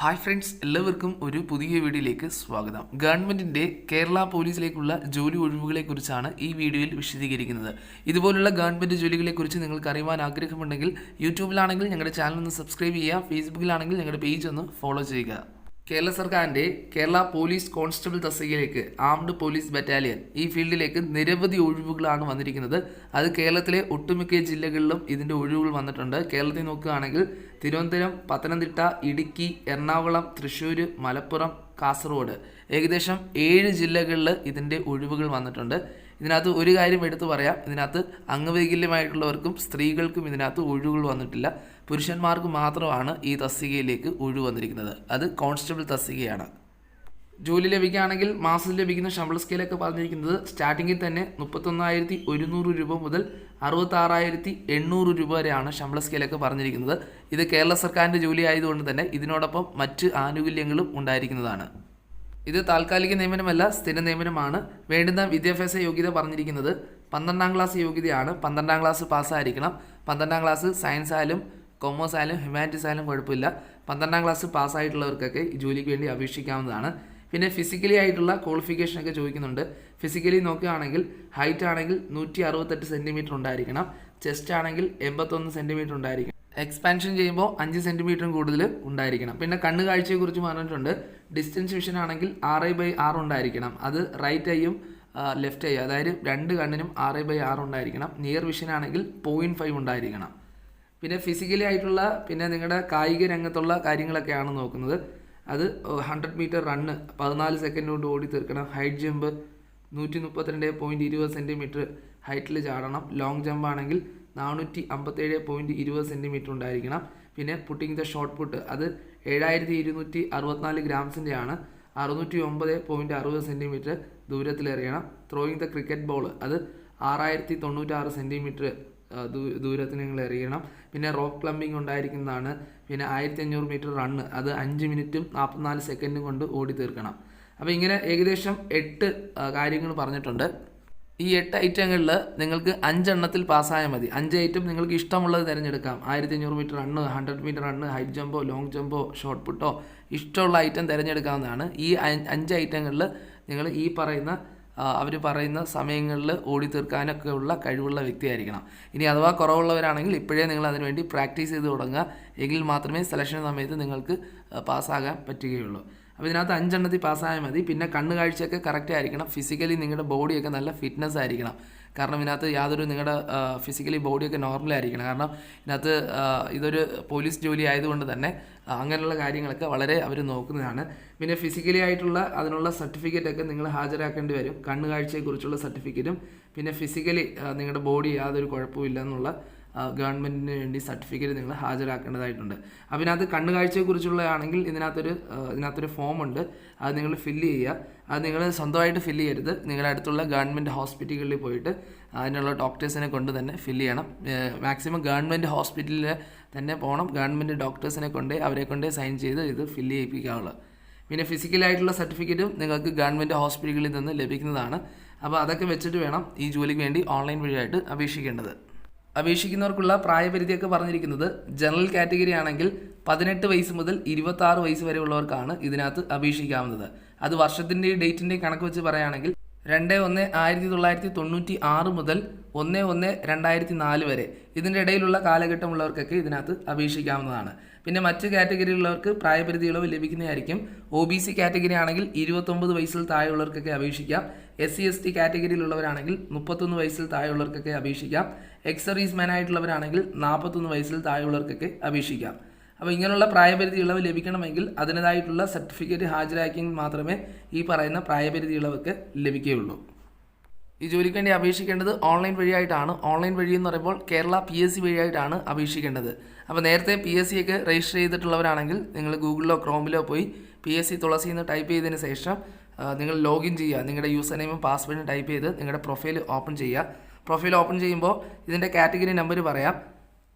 Hi friends എല്ലാവർക്കും ഒരു പുതിയ വീഡിയോയിലേക്ക് സ്വാഗതം. ഗവൺമെന്റിന്റെ കേരള പോലീസിലേക്കുള്ള ജോലി ഒഴിവുകളെക്കുറിച്ചാണ് ഈ വീഡിയോയിൽ വിശദീകരിക്കുന്നത്. ഇതുപോലുള്ള ഗവൺമെന്റ് ജോലികളെ കുറിച്ച് നിങ്ങൾക്ക് അറിയുവാൻ ആഗ്രഹമുണ്ടെങ്കിൽ യൂട്യൂബിലാണെങ്കിൽ ഞങ്ങളുടെ ചാനൽ ഒന്ന് സബ്സ്ക്രൈബ് ചെയ്യുക ഫേസ്ബുക്കിലാണെങ്കിൽ ഞങ്ങളുടെ പേജ് ഒന്ന് ഫോളോ ചെയ്യുക. കേരള സർക്കാരിന്റെ കേരള പോലീസ് കോൺസ്റ്റബിൾ തസ്തികയിലേക്ക് ആംഡ് പോലീസ് ബറ്റാലിയൻ ഈ ഫീൽഡിലേക്ക് നിരവധി ഒഴിവുകളാണ് വന്നിരിക്കുന്നത്. അത് കേരളത്തിലെ ഒട്ടുമിക്ക ജില്ലകളിലും ഇതിന്റെ ഒഴിവുകൾ വന്നിട്ടുണ്ട്. കേരളത്തിൽ നോക്കുകയാണെങ്കിൽ തിരുവനന്തപുരം പത്തനംതിട്ട ഇടുക്കി എറണാകുളം തൃശ്ശൂർ മലപ്പുറം കാസർഗോഡ്. ഏകദേശം ഏഴ് ജില്ലകളിൽ ഇതിന്റെ ഒഴിവുകൾ വന്നിട്ടുണ്ട്. ഇതിനകത്ത് ഒരു കാര്യം എടുത്തു പറയാം. ഇതിനകത്ത് അംഗവൈകല്യമായിട്ടുള്ളവർക്കും സ്ത്രീകൾക്കും ഇതിനകത്ത് ഒഴിവുകൾ വന്നിട്ടില്ല. പുരുഷന്മാർക്ക് മാത്രമാണ് ഈ തസ്തികയിലേക്ക് ഒഴിവ് വന്നിരിക്കുന്നത്. അത് കോൺസ്റ്റബിൾ തസ്തികയാണ്. ജോലി ലഭിക്കുകയാണെങ്കിൽ മാസം ലഭിക്കുന്ന ശമ്പള സ്കെയിലൊക്കെ പറഞ്ഞിരിക്കുന്നത് സ്റ്റാർട്ടിങ്ങിൽ തന്നെ മുപ്പത്തൊന്നായിരത്തി ഒരുന്നൂറ് രൂപ മുതൽ അറുപത്താറായിരത്തി എണ്ണൂറ് രൂപ വരെയാണ് ശമ്പള സ്കെയിലൊക്കെ പറഞ്ഞിരിക്കുന്നത്. ഇത് കേരള സർക്കാരിന്റെ ജോലി ആയതുകൊണ്ട് തന്നെ ഇതിനോടൊപ്പം മറ്റ് ആനുകൂല്യങ്ങളും ഉണ്ടായിരിക്കുന്നതാണ്. ഇത് താൽക്കാലിക നിയമനമല്ല സ്ഥിര നിയമനമാണ്. വേണ്ടുന്ന വിദ്യാഭ്യാസ യോഗ്യത പറഞ്ഞിരിക്കുന്നത് പന്ത്രണ്ടാം ക്ലാസ് യോഗ്യതയാണ്. പന്ത്രണ്ടാം ക്ലാസ് പാസ്സായിരിക്കണം. പന്ത്രണ്ടാം ക്ലാസ് സയൻസ് ആയാലും കൊമേഴ്സ് ആയാലും ഹ്യൂമാനിറ്റീസ് ആയാലും കുഴപ്പമില്ല. പന്ത്രണ്ടാം ക്ലാസ് പാസ്സായിട്ടുള്ളവർക്കൊക്കെ ജോലിക്ക് വേണ്ടി അപേക്ഷിക്കാവുന്നതാണ്. പിന്നെ ഫിസിക്കലി ആയിട്ടുള്ള ക്വാളിഫിക്കേഷനൊക്കെ ചോദിക്കുന്നുണ്ട്. ഫിസിക്കലി നോക്കുകയാണെങ്കിൽ ഹൈറ്റ് ആണെങ്കിൽ നൂറ്റി അറുപത്തെട്ട് സെന്റിമീറ്റർ ഉണ്ടായിരിക്കണം. ചെസ്റ്റ് ആണെങ്കിൽ എൺപത്തൊന്ന് സെന്റിമീറ്റർ ഉണ്ടായിരിക്കണം. എക്സ്പാൻഷൻ ചെയ്യുമ്പോൾ അഞ്ച് സെന്റിമീറ്ററും കൂടുതൽ ഉണ്ടായിരിക്കണം. പിന്നെ കണ്ണ് കാഴ്ചയെക്കുറിച്ച് പറഞ്ഞിട്ടുണ്ട്. ഡിസ്റ്റൻസ് വിഷൻ ആണെങ്കിൽ ആറ് ബൈ ആറ് ഉണ്ടായിരിക്കണം. അത് റൈറ്റ് ഐയും ലെഫ്റ്റ് ഐ അതായത് രണ്ട് കണ്ണിനും ആറ് ബൈ ആറ് ഉണ്ടായിരിക്കണം. നിയർ വിഷൻ ആണെങ്കിൽ പോയിന്റ് ഫൈവ് ഉണ്ടായിരിക്കണം. പിന്നെ ഫിസിക്കലി ആയിട്ടുള്ള പിന്നെ നിങ്ങളുടെ കായിക രംഗത്തുള്ള കാര്യങ്ങളൊക്കെയാണ് നോക്കുന്നത്. അത് ഹൺഡ്രഡ് മീറ്റർ റണ്ണ് പതിനാല് സെക്കൻഡ് കൊണ്ട് ഓടി തീർക്കണം. ഹൈറ്റ് ജമ്പ് നൂറ്റി മുപ്പത്തിരണ്ട് പോയിന്റ് ഇരുപത് സെന്റിമീറ്റർ ഹൈറ്റിൽ ചാടണം. ലോങ് ജമ്പ് ആണെങ്കിൽ നാനൂറ്റി അമ്പത്തേഴ് പോയിന്റ് ഇരുപത് സെന്റിമീറ്റർ ഉണ്ടായിരിക്കണം. പിന്നെ പുട്ടിങ് ദ ഷോർട്ട് പുട്ട് അത് ഏഴായിരത്തി ഇരുന്നൂറ്റി അറുപത്തിനാല് ഗ്രാംസിന്റെ ആണ്. അറുന്നൂറ്റി ഒമ്പത് പോയിന്റ് അറുപത് സെന്റിമീറ്റർ ദൂരത്തിലെറിയണം. ത്രോയിങ് ദ ക്രിക്കറ്റ് ബോൾ അത് ആറായിരത്തി തൊണ്ണൂറ്റാറ് സെന്റിമീറ്റർ ദൂരത്തിന് നിങ്ങൾ എറിയണം പിന്നെ റോക്ക് ക്ലമ്പിംഗ് ഉണ്ടായിരിക്കുന്നതാണ്. പിന്നെ ആയിരത്തി അഞ്ഞൂറ് മീറ്റർ റണ്ണ് അത് അഞ്ച് മിനിറ്റും നാൽപ്പത്തിനാല് സെക്കൻഡും കൊണ്ട് ഓടി തീർക്കണം. അപ്പോൾ ഇങ്ങനെ ഏകദേശം എട്ട് കാര്യങ്ങൾ പറഞ്ഞിട്ടുണ്ട്. ഈ എട്ട് ഐറ്റങ്ങളിൽ നിങ്ങൾക്ക് അഞ്ചെണ്ണത്തിൽ പാസ്സായാൽ മതി. അഞ്ച് ഐറ്റം നിങ്ങൾക്ക് ഇഷ്ടമുള്ളത് തിരഞ്ഞെടുക്കാം. ആയിരത്തി അഞ്ഞൂറ് metre run hundred metre run height ജമ്പോ long ജമ്പോ ഷോർട്ട് പുട്ടോ ഇഷ്ടമുള്ള ഐറ്റം തിരഞ്ഞെടുക്കാവുന്നതാണ്. ഈ അഞ്ച് ഐറ്റങ്ങളിൽ നിങ്ങൾ ഈ പറയുന്ന അവർ പറയുന്ന സമയങ്ങളിൽ ഓടി തീർക്കാനൊക്കെ ഉള്ള കഴിവുള്ള വ്യക്തിയായിരിക്കണം. ഇനി അഥവാ കുറവുള്ളവരാണെങ്കിൽ ഇപ്പോഴേ നിങ്ങൾ അതിനുവേണ്ടി പ്രാക്ടീസ് ചെയ്ത് തുടങ്ങുക. എങ്കിൽ മാത്രമേ സെലക്ഷൻ സമയത്ത് നിങ്ങൾക്ക് പാസ്സാകാൻ പറ്റുകയുള്ളൂ. അപ്പോൾ ഇതിനകത്ത് അഞ്ചെണ്ണത്തിൽ പാസ്സായാൽ മതി. പിന്നെ കണ്ണ് കാഴ്ചയൊക്കെ കറക്റ്റ് ആയിരിക്കണം. ഫിസിക്കലി നിങ്ങളുടെ ബോഡിയൊക്കെ നല്ല ഫിറ്റ്നസ് ആയിരിക്കണം. കാരണം ഇതിനകത്ത് യാതൊരു നിങ്ങളുടെ ഫിസിക്കലി ബോഡിയൊക്കെ നോർമൽ ആയിരിക്കണം. കാരണം ഇതിനകത്ത് ഇതൊരു പോലീസ് ജോലി ആയതുകൊണ്ട് തന്നെ അങ്ങനെയുള്ള കാര്യങ്ങളൊക്കെ വളരെ അവർ നോക്കുന്നതാണ്. പിന്നെ ഫിസിക്കലി ആയിട്ടുള്ള അതിനുള്ള സർട്ടിഫിക്കറ്റൊക്കെ നിങ്ങൾ ഹാജരാക്കേണ്ടി വരും. കണ്ണുകാഴ്ചയെക്കുറിച്ചുള്ള സർട്ടിഫിക്കറ്റും പിന്നെ ഫിസിക്കലി നിങ്ങളുടെ ബോഡി യാതൊരു കുഴപ്പമില്ല എന്നുള്ള ഗവൺമെന്റിന് വേണ്ടി സർട്ടിഫിക്കറ്റ് നിങ്ങൾ ഹാജരാക്കേണ്ടതായിട്ടുണ്ട്. അപ്പം ഇതിനകത്ത് കണ്ണുകാഴ്ചയെക്കുറിച്ചുള്ളതാണെങ്കിൽ ഇതിനകത്തൊരു ഇതിനകത്തൊരു ഫോം ഉണ്ട് അത് നിങ്ങൾ ഫില്ല് ചെയ്യുക. അത് നിങ്ങൾ സ്വന്തമായിട്ട് ഫില്ല് ചെയ്യരുത്. നിങ്ങളുടെ അടുത്തുള്ള ഗവൺമെന്റ് ഹോസ്പിറ്റലുകളിൽ പോയിട്ട് അതിനുള്ള ഡോക്ടേഴ്സിനെ കൊണ്ട് തന്നെ ഫില്ല് ചെയ്യണം. മാക്സിമം ഗവൺമെന്റ് ഹോസ്പിറ്റലിൽ തന്നെ പോകണം. ഗവൺമെന്റ് ഡോക്ടേഴ്സിനെ കൊണ്ട് അവരെ കൊണ്ട് സൈൻ ചെയ്ത് ഇത് ഫില്ല് ചെയ്യിപ്പിക്കാവുള്ളൂ. പിന്നെ ഫിസിക്കലായിട്ടുള്ള സർട്ടിഫിക്കറ്റും നിങ്ങൾക്ക് ഗവൺമെന്റ് ഹോസ്പിറ്റലുകളിൽ നിന്ന് ലഭിക്കുന്നതാണ്. അപ്പോൾ അതൊക്കെ വെച്ചിട്ട് വേണം ഈ ജോലിക്ക് വേണ്ടി ഓൺലൈൻ വഴിയായിട്ട് അപേക്ഷിക്കേണ്ടത്. അപേക്ഷിക്കുന്നവർക്കുള്ള പ്രായപരിധിയൊക്കെ പറഞ്ഞിരിക്കുന്നത് ജനറൽ കാറ്റഗറി ആണെങ്കിൽ പതിനെട്ട് വയസ്സ് മുതൽ ഇരുപത്തി ആറ് വയസ്സ് വരെയുള്ളവർക്കാണ് ഇതിനകത്ത് അപേക്ഷിക്കാവുന്നത്. അത് വർഷത്തിന്റെ ഡേറ്റിന്റെ കണക്ക് വെച്ച് പറയുകയാണെങ്കിൽ രണ്ട് ഒന്ന് ആയിരത്തി തൊള്ളായിരത്തി തൊണ്ണൂറ്റി ആറ് മുതൽ ഒന്ന് ഒന്ന് രണ്ടായിരത്തി നാല് വരെ. ഇതിന്റെ ഇടയിലുള്ള കാലഘട്ടമുള്ളവർക്കൊക്കെ ഇതിനകത്ത് അപേക്ഷിക്കാവുന്നതാണ്. പിന്നെ മറ്റ് കാറ്റഗറിയിലുള്ളവർക്ക് പ്രായപരിധി ഇളവ് ലഭിക്കുന്നതായിരിക്കും. ഒ ബി സി കാറ്റഗറി ആണെങ്കിൽ ഇരുപത്തൊമ്പത് വയസ്സിൽ താഴെയുള്ളവർക്കൊക്കെ അപേക്ഷിക്കാം. എസ് സി എസ് ടി കാറ്റഗറിയിലുള്ളവരാണെങ്കിൽ മുപ്പത്തൊന്ന് വയസ്സിൽ താഴെയുള്ളവർക്കൊക്കെ അപേക്ഷിക്കാം. എക്സ് മാനായിട്ടുള്ളവരാണെങ്കിൽ ആയിട്ടുള്ളവരാണെങ്കിൽ നാൽപ്പത്തൊന്ന് വയസ്സിൽ താഴെയുള്ളവർക്കൊക്കെ അപേക്ഷിക്കാം. അപ്പോൾ ഇങ്ങനെയുള്ള പ്രായപരിധി ഇളവ് ലഭിക്കണമെങ്കിൽ അതിന്റെതായിട്ടുള്ള സർട്ടിഫിക്കറ്റ് ഹാജരാക്കിയെങ്കിൽ മാത്രമേ ഈ പറയുന്ന പ്രായപരിധി ഇളവൊക്കെ ലഭിക്കുകയുള്ളൂ. ഈ ജോലിക്ക് വേണ്ടി അപേക്ഷിക്കേണ്ടത് ഓൺലൈൻ വഴിയായിട്ടാണ്. ഓൺലൈൻ വഴി എന്ന് പറയുമ്പോൾ കേരള പി എസ് സി വഴിയായിട്ടാണ് അപേക്ഷിക്കേണ്ടത്. അപ്പോൾ നേരത്തെ പി എസ് സി ഒക്കെ രജിസ്റ്റർ ചെയ്തിട്ടുള്ളവരാണെങ്കിൽ നിങ്ങൾ ഗൂഗിളിലോ ക്രോമിലോ പോയി പി എസ് സി തുളസി എന്ന് ടൈപ്പ് ചെയ്തതിന് ശേഷം നിങ്ങൾ ലോഗിൻ ചെയ്യുക. നിങ്ങളുടെ യൂസർ നെയിമും പാസ്വേഡും ടൈപ്പ് ചെയ്ത് നിങ്ങളുടെ പ്രൊഫൈൽ ഓപ്പൺ ചെയ്യുക. പ്രൊഫൈൽ ഓപ്പൺ ചെയ്യുമ്പോൾ ഇതിന്റെ കാറ്റഗറി നമ്പർ പറയാം.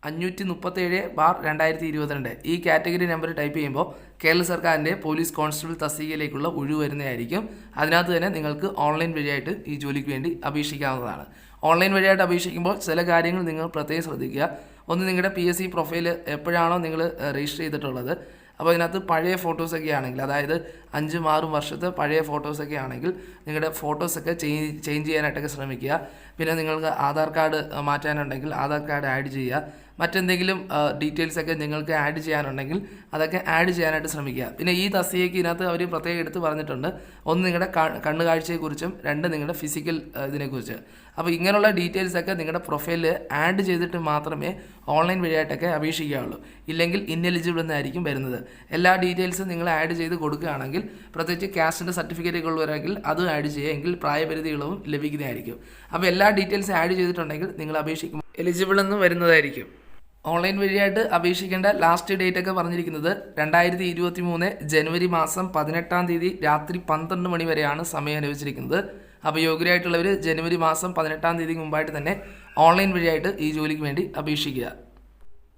അഞ്ഞൂറ്റി മുപ്പത്തേഴ് ബാർ രണ്ടായിരത്തി ഇരുപത്തിരണ്ട് ഈ കാറ്റഗറി നമ്പർ ടൈപ്പ് ചെയ്യുമ്പോൾ കേരള സർക്കാരിന്റെ പോലീസ് കോൺസ്റ്റബിൾ തസ്തികയിലേക്കുള്ള ഒഴിവ് വരുന്നതായിരിക്കും. അതിനകത്ത് തന്നെ നിങ്ങൾക്ക് ഓൺലൈൻ വഴിയായിട്ട് ഈ ജോലിക്ക് വേണ്ടി അപേക്ഷിക്കാവുന്നതാണ്. ഓൺലൈൻ വഴിയായിട്ട് അപേക്ഷിക്കുമ്പോൾ ചില കാര്യങ്ങൾ നിങ്ങൾ പ്രത്യേകം ശ്രദ്ധിക്കുക. ഒന്ന് നിങ്ങളുടെ പി എസ് സി പ്രൊഫൈൽ എപ്പോഴാണോ നിങ്ങൾ രജിസ്റ്റർ ചെയ്തിട്ടുള്ളത്. അപ്പോൾ ഇതിനകത്ത് പഴയ ഫോട്ടോസൊക്കെ ആണെങ്കിൽ അതായത് അഞ്ചും ആറും വർഷത്തെ പഴയ ഫോട്ടോസൊക്കെ ആണെങ്കിൽ നിങ്ങളുടെ ഫോട്ടോസൊക്കെ ചേഞ്ച് ചേഞ്ച് ചെയ്യാനായിട്ടൊക്കെ ശ്രമിക്കുക. പിന്നെ നിങ്ങൾക്ക് ആധാർ കാർഡ് മാറ്റാനുണ്ടെങ്കിൽ ആധാർ കാർഡ് ആഡ് ചെയ്യുക. മറ്റെന്തെങ്കിലും ഡീറ്റെയിൽസൊക്കെ നിങ്ങൾക്ക് ആഡ് ചെയ്യാനുണ്ടെങ്കിൽ അതൊക്കെ ആഡ് ചെയ്യാനായിട്ട് ശ്രമിക്കുക. പിന്നെ ഈ തസ്തികയ്ക്ക് ഇതിനകത്ത് അവർ പ്രത്യേകം എടുത്ത് പറഞ്ഞിട്ടുണ്ട്. ഒന്ന് നിങ്ങളുടെ കണ്ണ് കണ്ണുകാഴ്ചയെക്കുറിച്ചും രണ്ട് നിങ്ങളുടെ ഫിസിക്കൽ ഇതിനെക്കുറിച്ച്. അപ്പോൾ ഇങ്ങനെയുള്ള ഡീറ്റെയിൽസൊക്കെ നിങ്ങളുടെ പ്രൊഫൈലിൽ ആഡ് ചെയ്തിട്ട് മാത്രമേ ഓൺലൈൻ വഴിയായിട്ടൊക്കെ അപേക്ഷിക്കുകയുള്ളൂ ഇല്ലെങ്കിൽ ഇന്നെലിജിബിൾ എന്നായിരിക്കും വരുന്നത്. എല്ലാ ഡീറ്റെയിൽസും നിങ്ങൾ ആഡ് ചെയ്ത് കൊടുക്കുകയാണെങ്കിൽ പ്രത്യേകിച്ച് കാസ്റ്റിന്റെ സർട്ടിഫിക്കറ്റ് ഒക്കെ ഉള്ളവരാണെങ്കിൽ അതും ആഡ് ചെയ്യുക. എങ്കിൽ പ്രായപരിധി ഇളവും ലഭിക്കുന്നതായിരിക്കും. അപ്പോൾ എല്ലാ ഡീറ്റെയിൽസും ആഡ് ചെയ്തിട്ടുണ്ടെങ്കിൽ നിങ്ങൾ അപേക്ഷിക്കും എലിജിബിൾ എന്ന് വരുന്നതായിരിക്കും. ഓൺലൈൻ വഴിയായിട്ട് അപേക്ഷിക്കേണ്ട ലാസ്റ്റ് ഡേറ്റ് ഒക്കെ പറഞ്ഞിരിക്കുന്നത് രണ്ടായിരത്തി ഇരുപത്തി മൂന്ന് ജനുവരി മാസം പതിനെട്ടാം തീയതി രാത്രി പന്ത്രണ്ട് മണി വരെയാണ് സമയം അനുവദിച്ചിരിക്കുന്നത്. അപ്പോൾ യോഗ്യരായിട്ടുള്ളവർ ജനുവരി മാസം പതിനെട്ടാം തീയതി മുമ്പായിട്ട് തന്നെ ഓൺലൈൻ വഴിയായിട്ട് ഈ ജോലിക്ക് വേണ്ടി അപേക്ഷിക്കുക.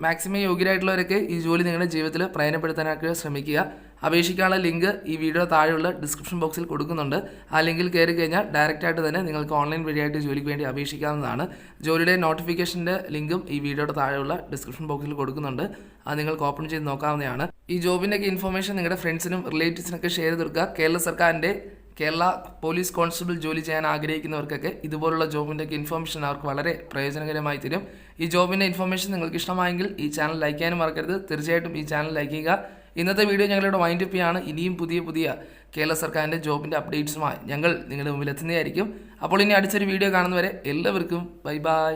മാക്സിമം യോഗ്യരായിട്ടുള്ളവരൊക്കെ ഈ ജോലി നിങ്ങളുടെ ജീവിതത്തിൽ പ്രയോജനപ്പെടുത്താനായിട്ട് ശ്രമിക്കുക. അപേക്ഷിക്കാനുള്ള ലിങ്ക് ഈ വീഡിയോ താഴെയുള്ള ഡിസ്ക്രിപ്ഷൻ ബോക്സിൽ കൊടുക്കുന്നുണ്ട്. ആ ലിങ്കിൽ കയറി കഴിഞ്ഞാൽ ഡയറക്റ്റായിട്ട് തന്നെ നിങ്ങൾക്ക് ഓൺലൈൻ വഴിയായിട്ട് ജോലിക്ക് വേണ്ടി അപേക്ഷിക്കാവുന്നതാണ്. ജോലിയുടെ നോട്ടിഫിക്കേഷന്റെ ലിങ്കും ഈ വീഡിയോയുടെ താഴെയുള്ള ഡിസ്ക്രിപ്ഷൻ ബോക്സിൽ കൊടുക്കുന്നുണ്ട്. അത് നിങ്ങൾക്ക് ഓപ്പൺ ചെയ്ത് നോക്കാവുന്നതാണ്. ഈ ജോബിന്റെയൊക്കെ ഇൻഫർമേഷൻ നിങ്ങളുടെ ഫ്രണ്ട്സിനും റിലേറ്റീവ്സിനൊക്കെ ഷെയർ ചെയ്ത് കൊടുക്കുക. കേരള സർക്കാരിന്റെ കേരള പോലീസ് കോൺസ്റ്റബിൾ ജോലി ചെയ്യാൻ ആഗ്രഹിക്കുന്നവർക്കൊക്കെ ഇതുപോലുള്ള ജോബിന്റെ ഒക്കെ ഇൻഫർമേഷൻ അവർക്ക് വളരെ പ്രയോജനകരമായി തരും. ഈ ജോബിന്റെ ഇൻഫർമേഷൻ നിങ്ങൾക്ക് ഇഷ്ടമായെങ്കിൽ ഈ ചാനൽ ലൈക്ക് ചെയ്യാനും മറക്കരുത്. തീർച്ചയായിട്ടും ഈ ചാനൽ ലൈക്ക് ചെയ്യുക. ഇന്നത്തെ വീഡിയോ ഞങ്ങളുടെ വൈൻഡ് അപ്പ് ചെയ്യാണ്. ഇനിയും പുതിയ പുതിയ കേരള സർക്കാരിന്റെ ജോബിന്റെ അപ്ഡേറ്റ്സുമായി ഞങ്ങൾ നിങ്ങളുടെ മുമ്പിൽ എത്തുന്നതായിരിക്കും. അപ്പോൾ ഇനി അടുത്തൊരു വീഡിയോ കാണുന്നവരെ എല്ലാവർക്കും ബൈ ബൈ